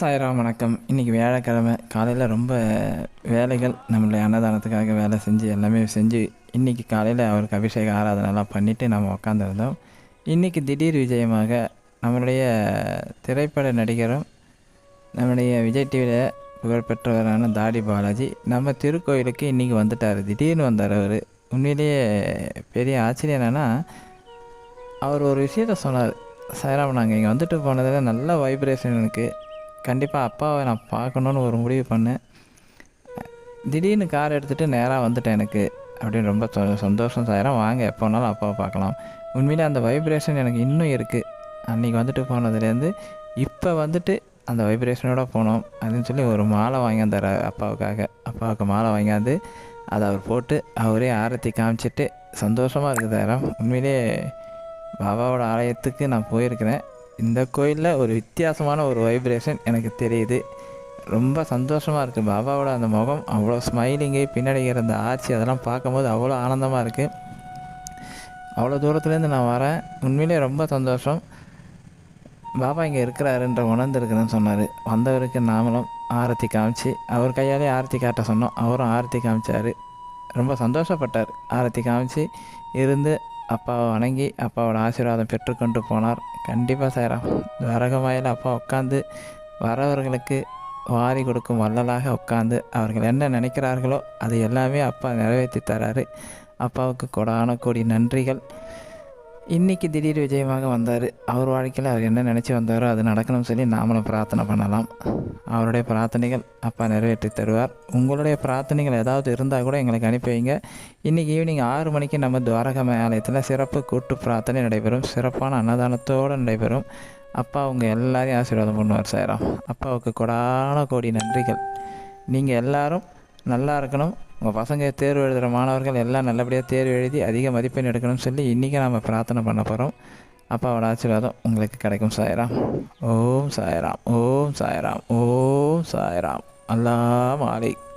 சாய்ராம் வணக்கம். இன்றைக்கி வியாழக்கிழமை. காலையில் ரொம்ப வேலைகள். நம்மளுடைய அன்னதானத்துக்காக வேலை செஞ்சு எல்லாமே செஞ்சு இன்றைக்கி காலையில் அவருக்கு அபிஷேக ஆராதனைலாம் பண்ணிவிட்டு நம்ம உட்காந்துருந்தோம் இன்றைக்கி திடீர் விஜயமாக நம்மளுடைய திரைப்பட நடிகரும் நம்முடைய விஜய் டிவியில் புகழ்பெற்றவரான தாடி பாலாஜி நம்ம திருக்கோயிலுக்கு இன்றைக்கி வந்துட்டார். திடீர்னு வந்தார் அவர். உண்மையிலேயே பெரிய ஆச்சரியம் என்னென்னா அவர் ஒரு விஷயத்த சொன்னார். சாய்ராம் நாங்கள் இங்கே வந்துட்டு போனதில் நல்ல வைப்ரேஷன் இருக்குது கண்டிப்பாக அப்பாவை நான் பார்க்கணுன்னு ஒரு முடிவு பண்ணேன். திடீர்னு கார் எடுத்துகிட்டு நேராக வந்துட்டேன் எனக்கு. அப்படின்னு ரொம்ப சந்தோஷம் சாயிரம். வாங்க எப்போ வேணாலும் அப்பாவை பார்க்கலாம். உண்மையிலே அந்த வைப்ரேஷன் எனக்கு இன்னும் இருக்குது அன்றைக்கி வந்துட்டு போனதுலேருந்து இப்போ வந்துட்டு அந்த வைப்ரேஷனோட போனோம். அப்படின்னு சொல்லி ஒரு மாலை வாங்கியாந்தார் அப்பாவுக்காக. அப்பாவுக்கு மாலை வாங்கியாந்து அதை அவர் போட்டு அவரே ஆரத்தி காமிச்சிட்டு சந்தோஷமாக இருக்குது சாயிரம். உண்மையிலே பாபாவோட ஆலயத்துக்கு நான் போயிருக்கிறேன். இந்த கோயிலில் ஒரு வித்தியாசமான ஒரு வைப்ரேஷன் எனக்கு தெரியுது. ரொம்ப சந்தோஷமாக இருக்குது பாபாவோட அந்த முகம் அவ்வளோ ஸ்மைலிங்கு பின்னாடி அந்த ஆட்சி அதெல்லாம் பார்க்கும்போது அவ்வளோ ஆனந்தமாக இருக்குது அவ்வளோ தூரத்துலேருந்து நான் வரேன். உண்மையிலே ரொம்ப சந்தோஷம். பாபா இங்கே இருக்கிறாருன்ற உணர்ந்துருக்குறேன்னு சொன்னார். வந்தவருக்கு நாமளும் ஆரத்தி காமிச்சு அவர் கையாலே ஆரத்தி காட்ட சொன்னோம். அவரும் ஆரத்தி காமிச்சார். ரொம்ப சந்தோஷப்பட்டார். ஆரத்தி காமிச்சு இருந்து அப்பாவை வணங்கி அப்பாவோட ஆசீர்வாதம் பெற்றுக்கொண்டு போனார். கண்டிப்பாக சேரம் வரகமாயில் அப்பா உட்காந்து வரவர்களுக்கு வாரி கொடுக்கும் வள்ளலாக உட்காந்து அவர்கள் என்ன நினைக்கிறார்களோ அது எல்லாமே அப்பா நிறைவேற்றி தராரு. அப்பாவுக்கு கொடான கோடி நன்றிகள். இன்றைக்கி திடீர் விஜயமாக வந்தார். அவர் வாழ்க்கையில் அவர் என்ன நினச்சி வந்தாரோ அது நடக்கணும்னு சொல்லி நாமளும் பிரார்த்தனை பண்ணலாம். அவருடைய பிரார்த்தனைகள் அப்பா நிறைவேற்றி தருவார். உங்களுடைய பிரார்த்தனைகள் ஏதாவது இருந்தால் கூட எங்களுக்கு அனுப்பி வைங்க. இன்றைக்கி ஈவினிங் ஆறு மணிக்கு நம்ம துவாரகம ஆலயத்தில் சிறப்பு கூட்டு பிரார்த்தனை நடைபெறும். சிறப்பான அன்னதானத்தோடு நடைபெறும். அப்பா அவங்க எல்லாரையும் ஆசீர்வாதம் பண்ணுவார் சாயிரம். அப்பாவுக்கு கொடான கோடி நன்றிகள். நீங்கள் எல்லாரும் நல்லா இருக்கணும். உங்கள் பசங்க தேர்வு எழுதுகிற மாணவர்கள் எல்லாம் நல்லபடியாக தேர்வு எழுதி அதிக மதிப்பெண் எடுக்கணும்னு சொல்லி இன்றைக்கி நாம் பிரார்த்தனை பண்ண போகிறோம் அப்பாவோட ஆசீர்வாதம் உங்களுக்கு கிடைக்கும். சாயராம். ஓம் சாயராம். ஓம் சாயராம். ஓம் சாயராம். அல்லாம் மாலிக்.